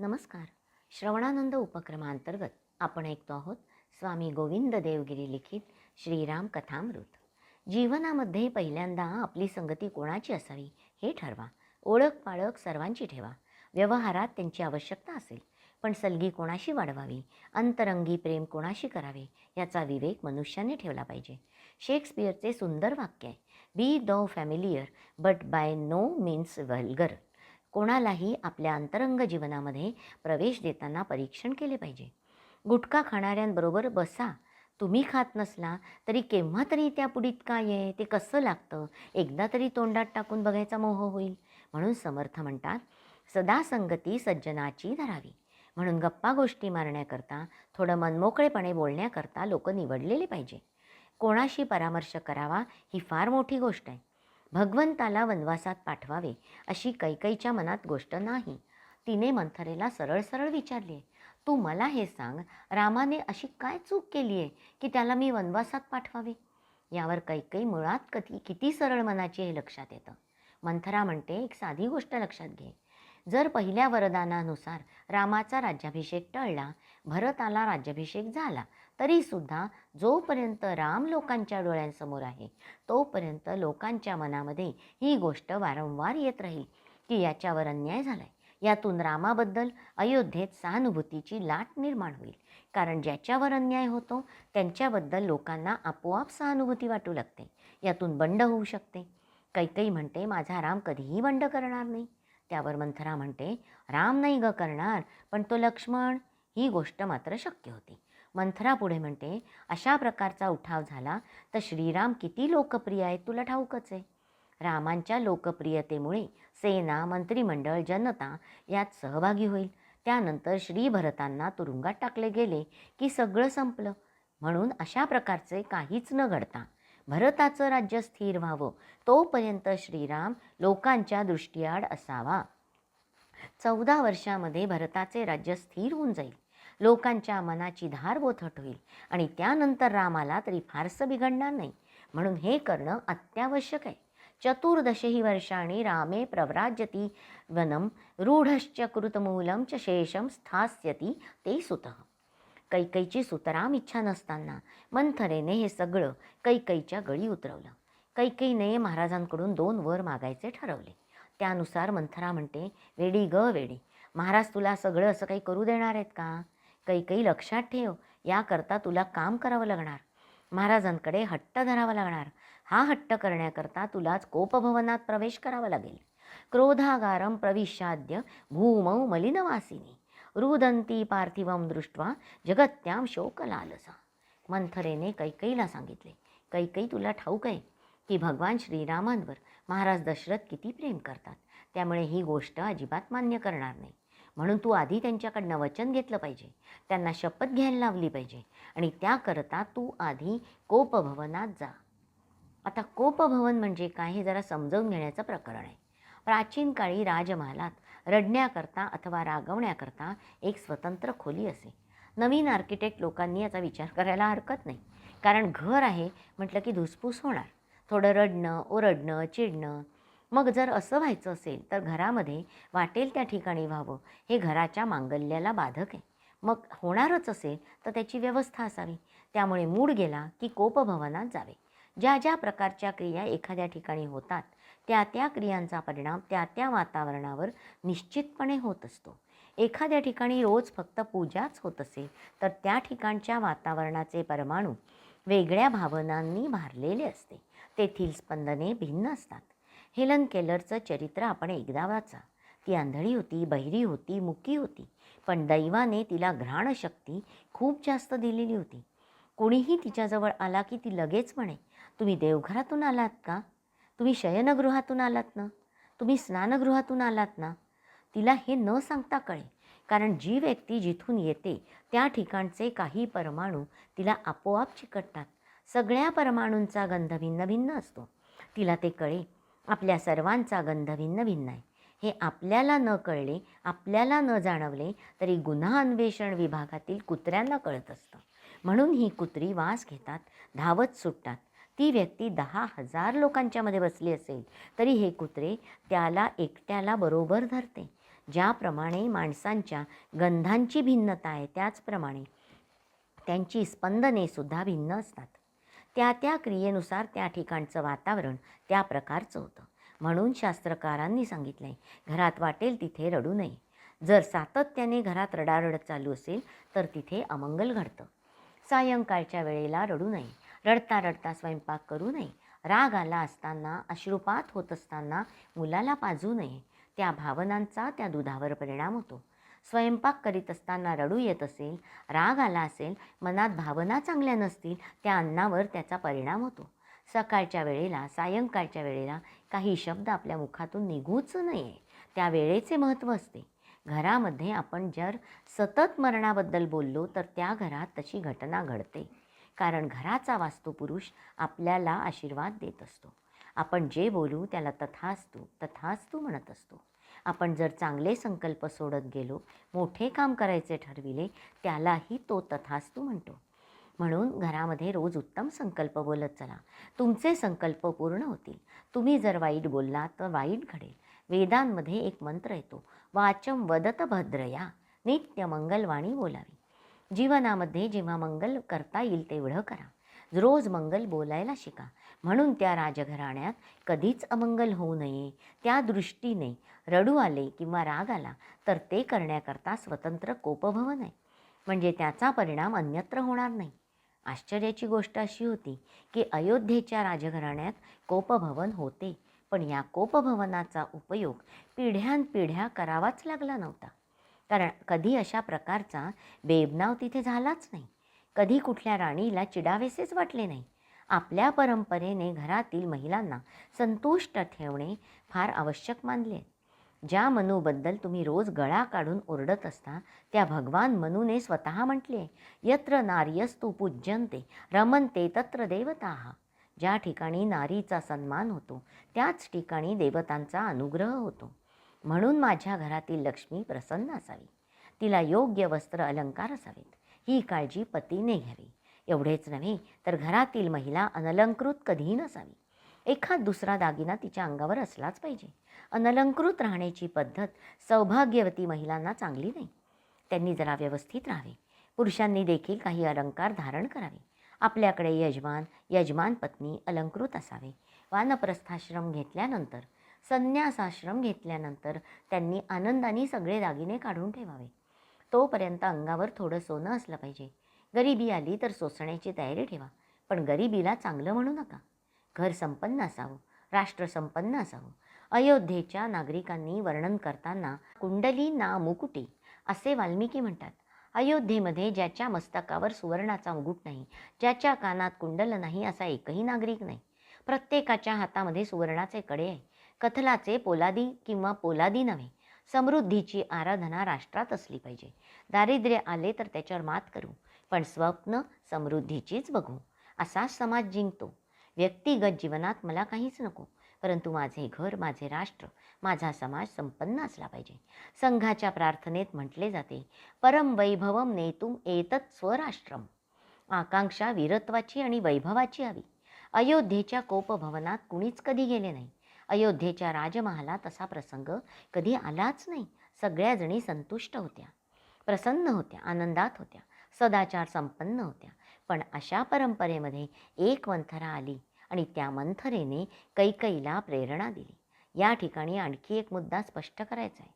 नमस्कार. श्रवणानंद उपक्रमांतर्गत आपण ऐकतो आहोत स्वामी गोविंद देवगिरी लिखित श्रीराम कथामृत. जीवनामध्ये पहिल्यांदा आपली संगती कोणाची असावी हे ठरवा. ओळख पाळख सर्वांची ठेवा. व्यवहारात त्यांची आवश्यकता असेल पण सलगी कोणाशी वाढवावी? अंतरंगी प्रेम कोणाशी करावे? याचा विवेक मनुष्याने ठेवला पाहिजे. शेक्सपियरचे सुंदर वाक्य आहे be thou familiar but by no means vulgar कोणालाही आपल्या अंतरंग जीवनामध्ये प्रवेश देताना परीक्षण केले पाहिजे. गुटखा खाणाऱ्यांबरोबर बसा. तुम्ही खात नसला तरी केव्हा तरी त्या पुडीत काय आहे ते कसं लागतं एकदा तरी तोंडात टाकून बघायचा मोह होईल. म्हणून समर्थ म्हणतात सदा संगती सज्जनाची धरावी. म्हणून गप्पा गोष्टी मारण्याकरता थोडं मनमोकळेपणे बोलण्याकरता लोक निवडलेले पाहिजे. कोणाशी परामर्श करावा ही फार मोठी गोष्ट आहे. भगवंताला वनवासात पाठवावे अशी कैकईच्या मनात गोष्ट नाही. तिने मंथरेला सरळ सरळ विचारले तू मला हे सांग रामाने अशी काय चूक केली आहे की त्याला मी वनवासात पाठवावे? यावर कैकई मुळात कधी किती सरळ मनाची हे लक्षात येतं. मंथरा म्हणते एक साधी गोष्ट लक्षात घे. जर पहिल्या वरदानानुसार रामाचा राज्याभिषेक टळला भरताला राज्याभिषेक झाला तरीसुद्धा जोपर्यंत राम लोकांच्या डोळ्यांसमोर आहे तोपर्यंत लोकांच्या मनामध्ये ही गोष्ट वारंवार येत राहील की याच्यावर अन्याय झाला आहे यातून रामाबद्दल अयोध्येत सहानुभूतीची लाट निर्माण होईल. कारण ज्याच्यावर अन्याय होतो त्यांच्याबद्दल लोकांना आपोआप सहानुभूती वाटू लागते. यातून बंड होऊ शकते. कैकई म्हणते माझा राम कधीही बंड करणार नाही. त्यावर मंथरा म्हणते राम नाही ग करणार पण तो लक्ष्मण. ही गोष्ट मात्र शक्य होती. मंथरा पुढे म्हणते अशा प्रकारचा उठाव झाला तर श्रीराम किती लोकप्रिय आहेत तुला ठाऊकच आहे. रामांच्या लोकप्रियतेमुळे सेना मंत्रिमंडळ जनता यात सहभागी होईल. त्यानंतर श्री भरतांना तुरुंगात टाकले गेले की सगळं संपलं. म्हणून अशा प्रकारचे काहीच न घडता भरताचं राज्य स्थिर व्हावं. तोपर्यंत श्रीराम लोकांच्या दृष्टीआड असावा. चौदा वर्षामध्ये भरताचे राज्य स्थिर होऊन जाईल. लोकांच्या मनाची धार बोथट होईल. आणि त्यानंतर रामाला तरी फारसं बिघडणार नाही. म्हणून हे करणं अत्यावश्यक आहे. चतुर्दशही वर्षाणी रामे प्रव्राजती वनम रूढश्च कृतमूलं च शेषम स्थास्यती ते सुतः. कैकैची सुतराम इच्छा नसताना मंथरेने हे सगळं कैकईच्या गळी उतरवलं. कैकईने महाराजांकडून दोन वर मागायचे ठरवले. त्यानुसार मंथरा म्हणते वेडी ग वेडी. महाराज तुला सगळं असं काही करू देणार आहेत का? कैकई लक्षात ठेव. याकरता तुला काम करावं लागणार. महाराजांकडे हट्ट धरावा लागणार. हा हट्ट करण्याकरता तुलाच कोपभवनात प्रवेश करावा लागेल. क्रोधागारम प्रविशाद्य भूमौ मलिनवासिनी. रुदंती पार्थिवम दृष्ट्वा जगत्याम शोकलालसा. मंथरेने कैकईला सांगितले. कैकई तुला ठाऊक आहे की भगवान श्रीरामांवर महाराज दशरथ किती प्रेम करतात. त्यामुळे ही गोष्ट अजिबात मान्य करणार नाही. म्हणून तू आधी त्यांच्याकडनं वचन घेतलं पाहिजे. त्यांना शपथ घ्यायला लावली पाहिजे. आणि त्याकरता तू आधी कोपभवनात जा. आता कोपभवन म्हणजे काय हे जरा समजावून घेण्याचं प्रकरण आहे. प्राचीन काळी राजमहालात रडण्याकरता अथवा रागवण्याकरता एक स्वतंत्र खोली असे. नवीन आर्किटेक्ट लोकांनी याचा विचार करायला हरकत नाही. कारण घर आहे म्हटलं की धुसफूस होणार. थोडं रडणं ओरडणं चिडणं मग जर असं व्हायचं असेल तर घरामध्ये वाटेल त्या ठिकाणी व्हावं. हे घराच्या मांगल्याला बाधक आहे. मग होणारच असेल तर त्याची व्यवस्था असावी. त्यामुळे मूड गेला की कोपभवनात जावे. ज्या ज्या प्रकारच्या क्रिया एखाद्या ठिकाणी होतात त्या त्या क्रियांचा परिणाम त्या त्या वातावरणावर निश्चितपणे होत असतो. एखाद्या ठिकाणी रोज फक्त पूजाच होत असेल तर त्या ठिकाणच्या वातावरणाचे परमाणू वेगळ्या भावनांनी भारलेले असते. तेथील स्पंदने भिन्न असतात. हेलन केलरचं चरित्र आपण एकदा वाचा. ती आंधळी होती बहिरी होती मुकी होती पण दैवाने तिला घ्राणशक्ती खूप जास्त दिलेली होती. कोणीही तिच्याजवळ आला की ती लगेच म्हणे तुम्ही देवघरातून आलात का? तुम्ही शयनगृहातून आलात ना? तुम्ही स्नानगृहातून आलात ना? तिला हे न सांगता कळे कारण जी व्यक्ती जिथून येते त्या ठिकाणचे काही परमाणू तिला आपोआप चिकटतात. सगळ्या परमाणूंचा गंध भिन्न भिन्न असतो. तिला ते कळे आपल्या सर्वांचा गंध भिन्न भिन्न आहे. हे आपल्याला न कळले आपल्याला न जाणवले तरी गुन्हा अन्वेषण विभागातील कुत्र्यांना कळत असतं. म्हणून ही कुत्री वास घेतात धावत सुटतात. ती व्यक्ती दहा हजार लोकांच्यामध्ये बसली असेल तरी हे कुत्रे त्याला एकट्याला बरोबर धरते. ज्याप्रमाणे माणसांच्या गंधांची भिन्नता आहे त्याचप्रमाणे त्यांची स्पंदने सुद्धा भिन्न असतात. त्या त्या क्रियेनुसार त्या ठिकाणचं वातावरण त्या प्रकारचं होतं. म्हणून शास्त्रकारांनी सांगितलं आहे घरात वाटेल तिथे रडू नये. जर सातत्याने घरात रडारड चालू असेल तर तिथे अमंगल घडतं. सायंकाळच्या वेळेला रडू नये. रडता रडता स्वयंपाक करू नये. राग आला असताना अश्रुपात होत असताना मुलाला पाजू नये. त्या भावनांचा त्या दुधावर परिणाम होतो. स्वयंपाक करीत असताना रडू येत असेल राग आला असेल मनात भावना चांगल्या नसतील त्या अन्नावर त्याचा परिणाम होतो. सकाळच्या वेळेला सायंकाळच्या वेळेला काही शब्द आपल्या मुखातून निघूच नये. त्या वेळेचे महत्त्व असते. घरामध्ये आपण जर सतत मरणाबद्दल बोललो तर त्या घरात तशी घटना घडते. कारण घराचा वास्तुपुरुष आपल्याला आशीर्वाद देत असतो. आपण जे बोलू त्याला तथास्तू तथास्तू म्हणत असतो. आपण जर चांगले संकल्प सोडत गेलो मोठे काम करायचे ठरविले त्यालाही तो तथास्तू म्हणतो. म्हणून घरामध्ये रोज उत्तम संकल्प बोलत चला. तुमचे संकल्प पूर्ण होतील. तुम्ही जर वाईट बोललात तर वाईट घडेल. वेदांमध्ये एक मंत्र येतो वाचम वदत भद्रया नित्य मंगलवाणी बोलावी. जीवनामध्ये जेव्हा मंगल करता येईल तेवढं करा. रोज मंगल बोलायला शिका. म्हणून त्या राजघराण्यात कधीच अमंगल होऊ नये. त्या दृष्टीने रडू आले किंवा राग आला तर ते करण्याकरता स्वतंत्र कोपभवन आहे. म्हणजे त्याचा परिणाम अन्यत्र होणार नाही. आश्चर्याची गोष्ट अशी होती की अयोध्येच्या राजघराण्यात कोपभवन होते पण या कोपभवनाचा उपयोग पिढ्यानपिढ्या करावाच लागला नव्हता. कारण कधी अशा प्रकारचा बेबनाव तिथे झालाच नाही. कधी कुठल्या राणीला चिडावेसेच वाटले नाही. आपल्या परंपरेने घरातील महिलांना संतुष्ट ठेवणे फार आवश्यक मानले. ज्या मनूबद्दल तुम्ही रोज गळा काढून ओरडत असता त्या भगवान मनूने स्वतः म्हटले यत्र नार्यस्तु पूज्यंते रमनते तत्र देवता. ज्या ठिकाणी नारीचा सन्मान होतो त्याच ठिकाणी देवतांचा अनुग्रह होतो. म्हणून माझ्या घरातील लक्ष्मी प्रसन्न असावी. तिला योग्य वस्त्र अलंकार असावेत. ही काळजी पतीने घ्यावी. एवढेच नव्हे तर घरातील महिला अनलंकृत कधीही नसावी. एखाद दुसरा दागिना तिच्या अंगावर असलाच पाहिजे. अनलंकृत राहण्याची पद्धत सौभाग्यवती महिलांना चांगली नाही. त्यांनी जरा व्यवस्थित राहावे. पुरुषांनी देखील काही अलंकार धारण करावे. आपल्याकडे यजमान यजमान पत्नी अलंकृत असावे. वानप्रस्थाश्रम घेतल्यानंतर संन्यासाश्रम घेतल्यानंतर त्यांनी आनंदाने सगळे दागिने काढून ठेवावे. तोपर्यंत अंगावर थोडं सोनं असलं पाहिजे. गरिबी आली तर सोसण्याची तयारी ठेवा. पण गरिबीला चांगलं म्हणू नका. घर संपन्न असावं. राष्ट्र संपन्न असावं. अयोध्येच्या नागरिकांनी वर्णन करताना कुंडली ना मुकुटी असे वाल्मिकी म्हणतात. अयोध्येमध्ये ज्याच्या मस्तकावर सुवर्णाचा मुकुट नाही ज्याच्या कानात कुंडल नाही असा एकही नागरिक नाही. प्रत्येकाच्या हातामध्ये सुवर्णाचे कडे आहे. कथलाचे पोलादी किंवा पोलादी नव्हे. समृद्धीची आराधना राष्ट्रात असली पाहिजे. दारिद्र्य आले तर त्याच्यावर मात करू पण स्वप्न समृद्धीचीच बघू असा समाज जिंकतो. व्यक्तिगत जीवनात मला काहीच नको परंतु माझे घर माझे राष्ट्र माझा समाज संपन्न असला पाहिजे. संघाच्या प्रार्थनेत म्हटले जाते परम वैभवम नेतुम एतत् स्वराष्ट्रम. आकांक्षा वीरत्वाची आणि वैभवाची हवी. अयोध्येच्या कोपभवनात कुणीच कधी गेले नाही. अयोध्येच्या राजमहालात असा प्रसंग कधी आलाच नाही. सगळ्या जणी संतुष्ट होत्या. प्रसन्न होत्या आनंदात होत्या सदाचार संपन्न होत्या. पण अशा परंपरेमध्ये एक मंथरा आली आणि त्या मंथरेने कैकईला प्रेरणा दिली. या ठिकाणी आणखी एक मुद्दा स्पष्ट करायचा आहे.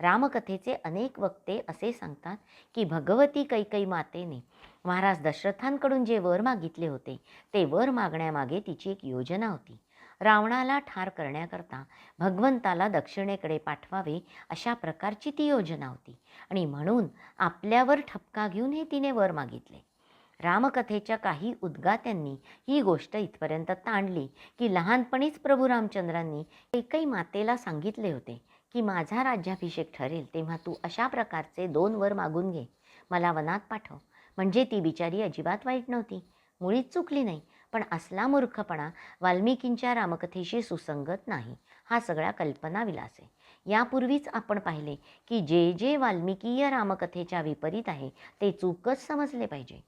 रामकथेचे अनेक वक्ते असे सांगतात की भगवती कैकई मातेने महाराज दशरथांकडून जे वर मागितले होते ते वर मागण्यामागे तिची एक योजना होती. रावणाला ठार करण्याकरता भगवंताला दक्षिणेकडे पाठवावे अशा प्रकारची ती योजना होती. आणि म्हणून आपल्यावर ठपका घेऊन हे तिने वर मागितले. रामकथेच्या काही उद्गात्यांनी ही गोष्ट इथपर्यंत ताणली की लहानपणीच प्रभू रामचंद्रांनी एकही मातेला सांगितले होते की माझा राज्याभिषेक ठरेल तेव्हा तू अशा प्रकारचे दोन वर मागून घे. मला वनात पाठव. म्हणजे ती बिचारी अजिबात वाईट नव्हती. मुळीच चुकली नाही. पण असला मूर्खपणा वाल्मिकींच्या रामकथेशी सुसंगत नाही हा सगळा कल्पनाविलास आहे. यापूर्वीच आपण पाहिले की जे जे वाल्मिकीय रामकथेच्या विपरीत आहे ते चूकच समजले पाहिजे.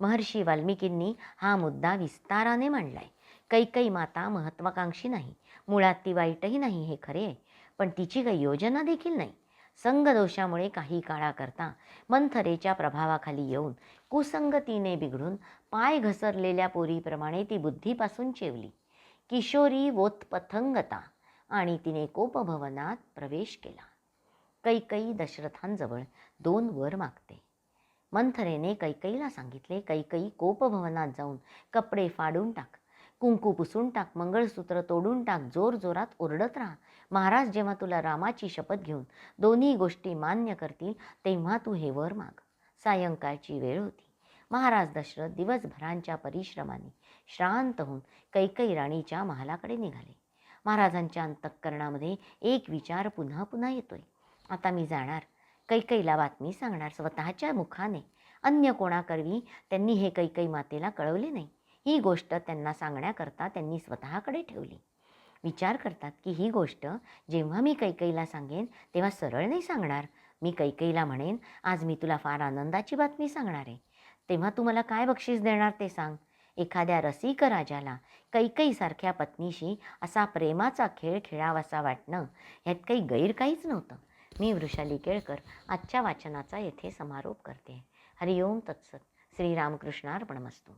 महर्षी वाल्मिकींनी हा मुद्दा विस्ताराने मांडलाय. कैकई माता महत्त्वाकांक्षी नाही मुळात ती वाईटही नाही हे खरे आहे पण तिची काही योजना देखील नाही. संगदोषामुळे काही काळाकरता मंथरेच्या प्रभावाखाली येऊन कुसंगतीने बिघडून पाय घसरलेल्या पोरीप्रमाणे ती बुद्धीपासून चेवली. किशोरी वोत्पथंगता आणि तिने कोपभवनात प्रवेश केला. कैकई दशरथांजवळ दोन वर मागते. मंथरेने कैकईला सांगितले कैकई कोपभवनात जाऊन कपडे फाडून टाक. कुंकू पुसून टाक मंगळसूत्र तोडून टाक जोर जोरात ओरडत राहा. महाराज जेव्हा तुला रामाची शपथ घेऊन दोन्ही गोष्टी मान्य करतील तेव्हा तू हे वर माग. सायंकाळची वेळ होती. महाराज दशरथ दिवसभरांच्या परिश्रमाने श्रांत होऊन कैकई राणीच्या महालाकडे निघाले. महाराजांच्या अंतःकरणामध्ये एक विचार पुन्हा पुन्हा येतोय. आता मी जाणार. कैकईला बातमी सांगणार. स्वतःच्या मुखाने. अन्य कोणाकरवी त्यांनी हे कैकई मातेला कळवले नाही. ही गोष्ट त्यांना सांगण्याकरता त्यांनी स्वतःकडे ठेवली. विचार करतात की ही गोष्ट जेव्हा मी कैकईला सांगेन तेव्हा सरळ नाही सांगणार. मी कैकईला म्हणेन आज मी तुला फार आनंदाची बातमी सांगणार आहे. तेव्हा तू मला काय बक्षीस देणार ते सांग. एखाद्या रसिक राजाला कैकईसारख्या पत्नीशी असा प्रेमाचा खेळ खेळावासा वाटणं ह्यात काही गैर काहीच नव्हतं. मी वृषाली केळकर आजच्या वाचनाचा येथे समारोप करते. हरिओम तत्सत. श्रीरामकृष्णार्पणमस्तू.